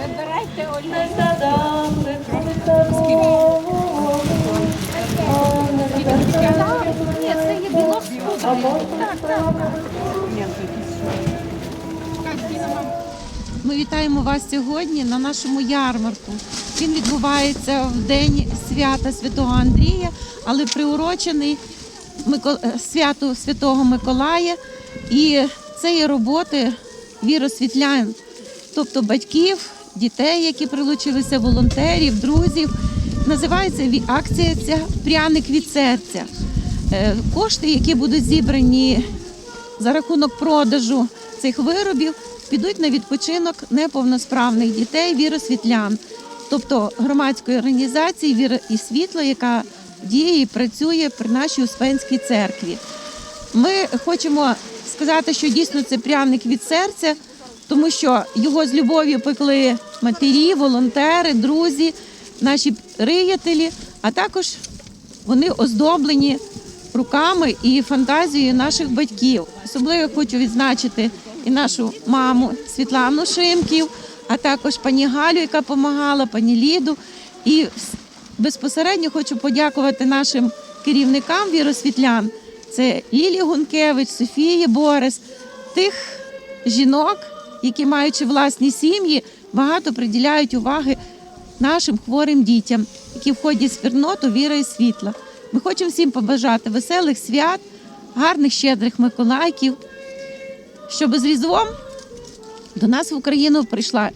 Вибирайте Ні, це є білок. Так, так. Ми вітаємо вас сьогодні на нашому ярмарку. Він відбувається в день свята Святого Андрія, але приурочений е, святу Святого Миколая. І це є роботи віросвітлян, тобто батьків, дітей, які прилучилися, волонтерів, друзів. Називається акція ця пряник від серця. Е, Кошти, які будуть зібрані за рахунок продажу цих виробів підуть на відпочинок неповносправних дітей віросвітлян, тобто громадської організації Віра і світло, яка діє і працює при нашій Успенській церкві. Ми хочемо сказати, що дійсно це пряник від серця, тому що його з любов'ю пекли матері, волонтери, друзі, наші приятелі, а також вони оздоблені руками і фантазією наших батьків. Особливо хочу відзначити і нашу маму Світлану Шимків, а також пані Галю, яка допомагала, пані Ліду. І безпосередньо хочу подякувати нашим керівникам віросвітлян. Це Лілія Гункевич, Софія Борис, тих жінок, які, маючи власні сім'ї, багато приділяють уваги нашим хворим дітям, які входять в спільноту віра і світла. Ми хочемо всім побажати веселих свят, гарних щедрих Миколайків, щоб з Різдвом до нас в Україну прийшла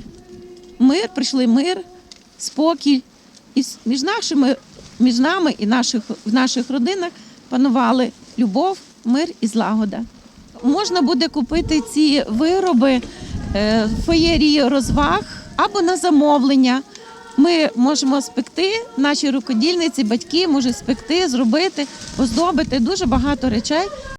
мир, прийшли мир, спокій. І між нашими, між нами і наших, в наших родинах панували любов, мир і злагода. Можна буде купити ці вироби е, феєрії розваг або на замовлення. Ми можемо спекти, наші рукодільниці, батьки можуть спекти, зробити, оздобити дуже багато речей.